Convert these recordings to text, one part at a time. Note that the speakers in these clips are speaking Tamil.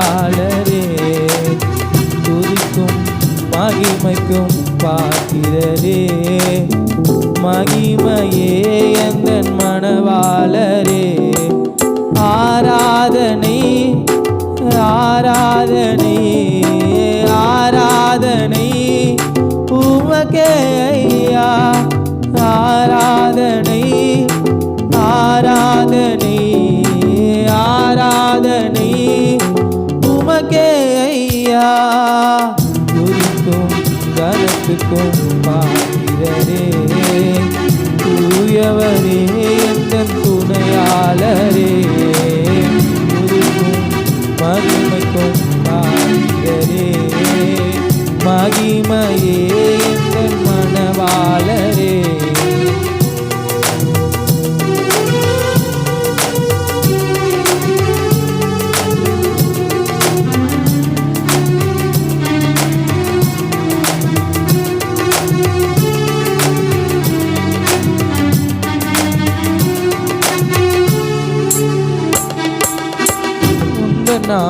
துணையாளரே துதிக்கும் மகிமைக்கும் பாத்திரரே. மகிமையே எந்தன் மணவாளரே. ஆராதனை ஆராதனை ஆராதனை. உமக்கே ஐயா ஆராதனை ஆராதனை ஆராதனை. கனத்துக்கும் பாத்திரரே தூயவரே எந்த துணையாளரே. துதிக்கும் மகிமைக்கும் பாத்திரரே மகிமையே எங்கள் மனவாளரே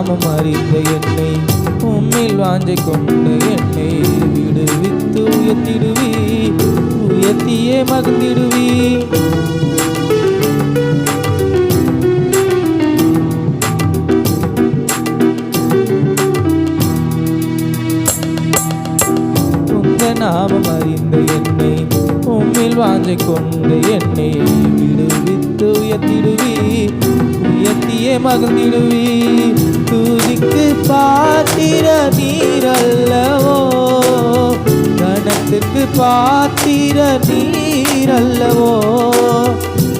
நாமம் அறிந்த என்னை உம்மில் வாஞ்சை கொண்ட என்னை விடுவித்து உயர்த்திடுவி உயர்த்தியே மகிழ்ந்திடுவி. நாமம் அறிந்த என்னை உம்மில் வாஞ்சை கொண்ட என்னை விடுவித்து உயர்த்திடுவி உயர்த்தியே மகிழ்ந்திடுவி. துதிக்கு பாத்திர நீரல்லவோ? கணத்துக்கு பாத்திர நீரல்லவோ?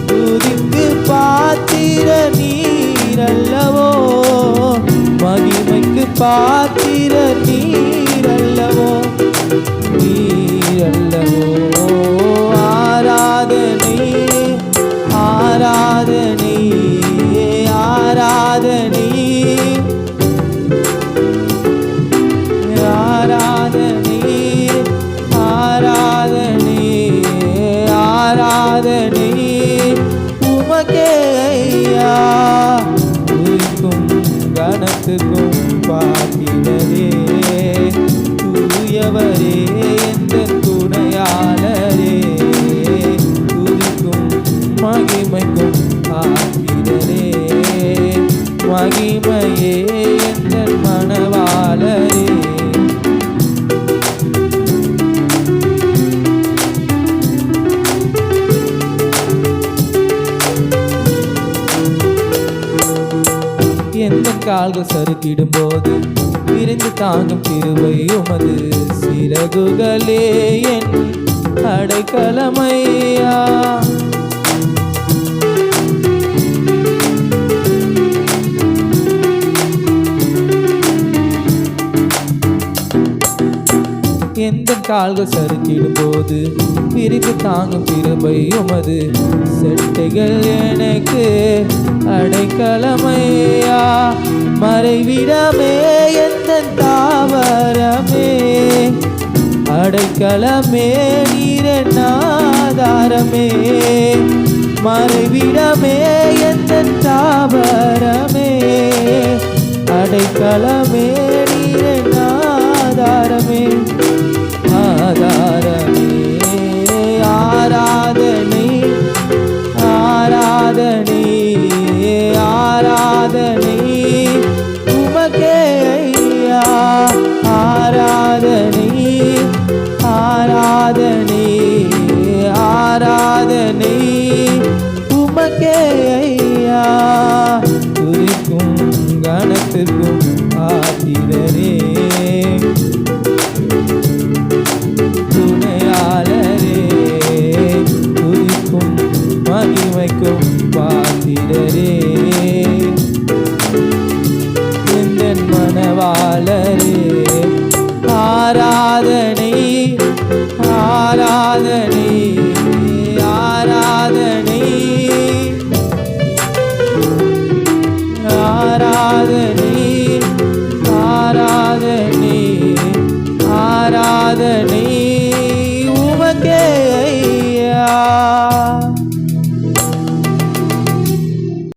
துதிக்கு பாத்திர நீரல்லவோ? மகிமைக்கு பாத்திர நீர் கனத்துக்கும் பாத்திரரே தூயவரே எந்த துணையாளரே துதிக்கும் மகிமைக்கும் பாத்திரரே மகிமையே எந்த கால்கள் சறுக்கிடும் போது விரிந்து தாங்கும் திருவை உமது சிறகுகளே என் அடைக்கலமையா. எந்த கால்கள் சறுக்கிடும் போது பிரித்து தாங்கும் திருபை உமது செட்டைகள் எனக்கு அடைக்கலமையா. மறைவிடமே எந்த தாவரமே. அடைக்கலமே நீரநாதாரமே மறைவிடமே எந்த தாவரமே. அடைக்கலமே ಗಣ